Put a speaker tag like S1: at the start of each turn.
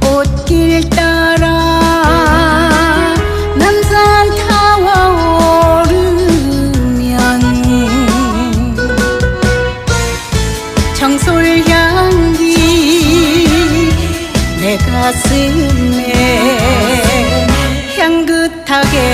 S1: 꽃길 따라 남산 타워 오르면 청솔 향기 내 가슴에 향긋하게